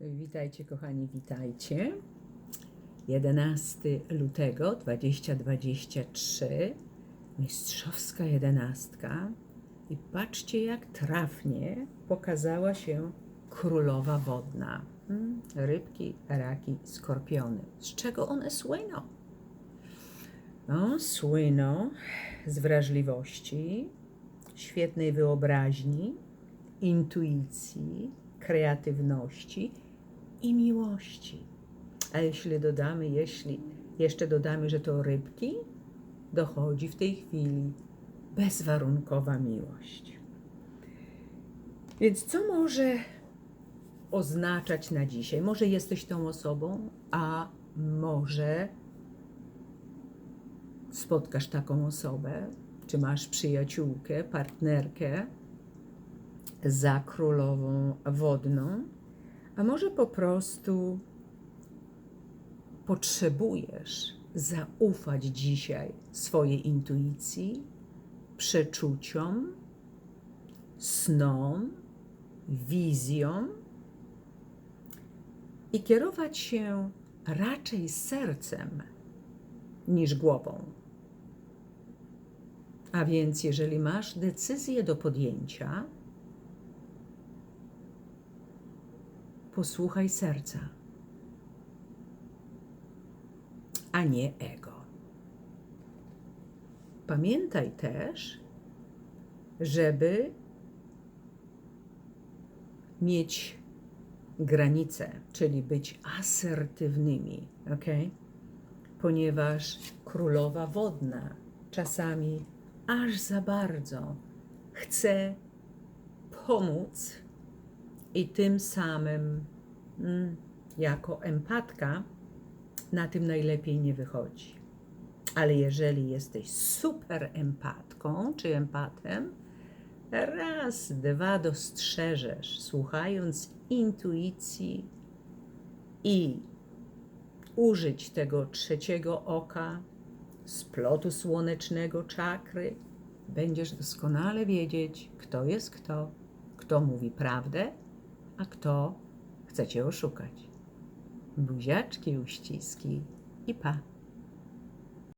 Witajcie, kochani, witajcie. 11 lutego 2023, mistrzowska jedenastka. I patrzcie, jak trafnie pokazała się królowa wodna. Hmm, Rybki, raki, skorpiony. Z czego one słyną? No, słyną z wrażliwości, świetnej wyobraźni, intuicji, kreatywności i miłości. A jeśli dodamy, jeśli jeszcze dodamy, że to rybki, dochodzi w tej chwili bezwarunkowa miłość. Więc co może oznaczać na dzisiaj? Może jesteś tą osobą, a może spotkasz taką osobę, czy masz przyjaciółkę, partnerkę za królową wodną, a może po prostu potrzebujesz zaufać dzisiaj swojej intuicji, przeczuciom, snom, wizjom i kierować się raczej sercem niż głową. A więc, jeżeli masz decyzję do podjęcia, posłuchaj serca, a nie ego. Pamiętaj też, żeby mieć granice, czyli być asertywnymi, ok? Ponieważ królowa wodna czasami aż za bardzo chce pomóc i tym samym mm, jako empatka na tym najlepiej nie wychodzi. Ale jeżeli jesteś super empatką czy empatem, raz, dwa dostrzeżesz, słuchając intuicji i użyć tego trzeciego oka, splotu słonecznego czakry, będziesz doskonale wiedzieć, kto jest kto, kto mówi prawdę, a kto chce cię oszukać. Buziaczki, uściski i pa.